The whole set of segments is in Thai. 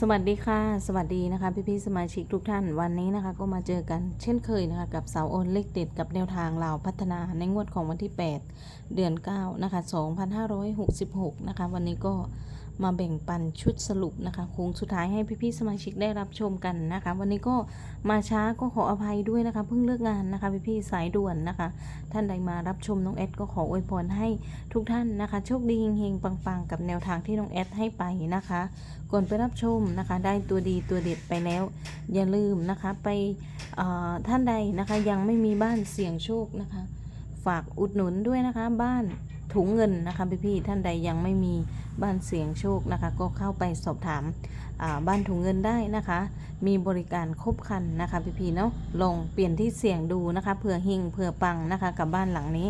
สวัสดีค่ะ สวัสดีนะคะ พี่ๆสมาชิกทุกท่านวันนี้นะคะ ก็มาเจอกันเช่นเคยนะคะ กับเสาโอนเลขเด็ดกับแนวทางลาพัฒนาในงวดของวันที่ 8 เดือน 9 นะคะ 2566 นะคะ วันนี้ก็ มาแบ่งปันชุดสรุปนะคะโค้งสุดท้ายให้พี่ๆสมาชิกได้รับชมกันนะคะ วันนี้ก็มาช้าก็ขออภัยด้วยนะคะ เพิ่งเลิกงานนะคะพี่ๆสายด่วนนะคะ ท่านใดมารับชมน้องแอดก็ขออวยพรให้ทุกท่านนะคะ โชคดีเฮงๆปังๆ กับแนวทางที่น้องแอดให้ไปนะคะ ก่อนไปรับชมนะคะ ได้ตัวดีตัวเด็ดไปแล้ว อย่าลืมนะคะไปท่านใดนะคะยังไม่มีบ้านเสี่ยงโชคนะคะ ฝากอุดหนุนด้วยนะคะบ้าน ถุงเงินนะคะพี่ๆท่านใดยังไม่มีบ้านเสี่ยงโชคนะคะ ก็เข้าไปสอบถามาบ้านถุงเงินได้นะคะ มีบริการครบครันนะคะพี่ๆเนาะลองเปลี่ยนที่เสี่ยงดูนะคะเผื่อเฮงเผื่อปังนะคะกับบ้านหลังนี้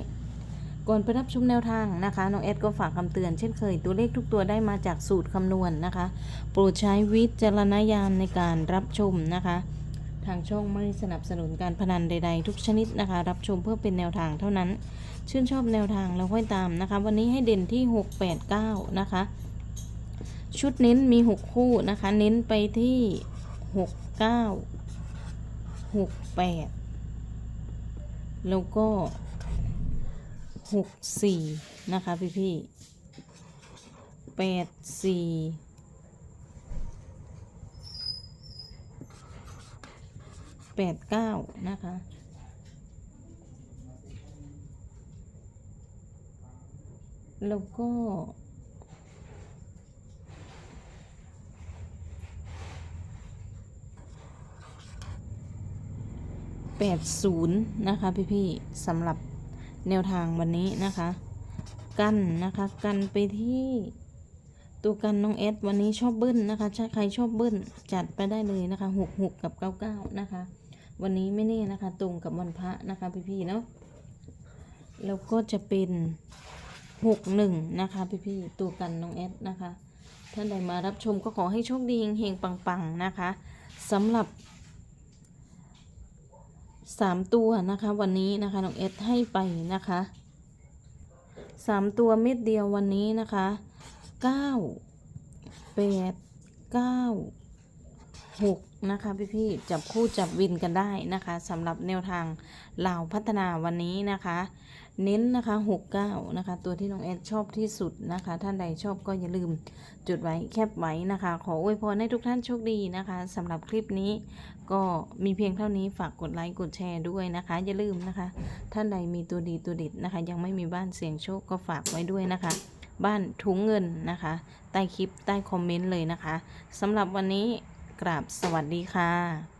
ก่อนไปรับชมแนวทางนะคะน้องเอดก็ฝากคำเตือนเช่นเคยตัวเลขทุกตัวได้มาจากสูตรคำนวณนะคะ โปรดใช้วิจารณญาณในการรับชมนะคะ ทางช่องไม่สนับสนุนการพนันใด ๆ ทุกชนิดนะคะ รับชมเพื่อเป็นแนวทางเท่านั้น ชื่นชอบแนวทางแล้วค่อยตามนะคะ วันนี้ให้เด่นที่ 689 นะคะ ชุดเน้นมี 6 คู่นะคะ เน้นไปที่ 69 68 แล้วก็ 64 นะคะพี่พี่84 แปดเก้านะคะแล้วก็แปดศูนย์นะคะพี่พี่ๆสำหรับแนวทางวันนี้นะคะ กันนะคะ กันไปที่ตัวกันน้องเอสวันนี้ชอบเบิ้ลนะคะใครชอบเบิ้ลจัดไปได้เลยนะคะหกหกกับเก้าเก้านะคะ วันนี้ไม่แน่นะคะ ตรงกับวันพระนะคะพี่ๆเนาะแล้วก็จะเป็นหกหนึ่งนะคะพี่ๆตัวกันน้องเอสนะคะท่านใดมารับชมก็ขอให้โชคดีเฮงๆปังๆนะคะสำหรับสามตัวนะคะวันนี้นะคะน้องเอสให้ไปนะคะสามตัวเม็ดเดียววันนี้นะคะเก้าแปดเก้า หกนะคะพี่ๆจับคู่จับวินกันได้นะคะสำหรับแนวทางลาวพัฒนาวันนี้นะคะ เน้นนะคะหกเก้านะคะ ตัวที่น้องเอสชอบที่สุดนะคะ ท่านใดชอบก็อย่าลืมจุดไว้แคปไว้นะคะ ขออวยพรให้ทุกท่านโชคดีนะคะสำหรับคลิปนี้ก็มีเพียงเท่านี้ฝากกดไลค์กดแชร์ด้วยนะคะ อย่าลืมนะคะ ท่านใดมีตัวดีตัวเด็ดนะคะ ยังไม่มีบ้านเสี่ยงโชคก็ฝากไว้ด้วยนะคะบ้านถุงเงินนะคะ ใต้คลิปใต้คอมเมนต์เลยนะคะสำหรับวันนี้ กราบสวัสดีค่ะ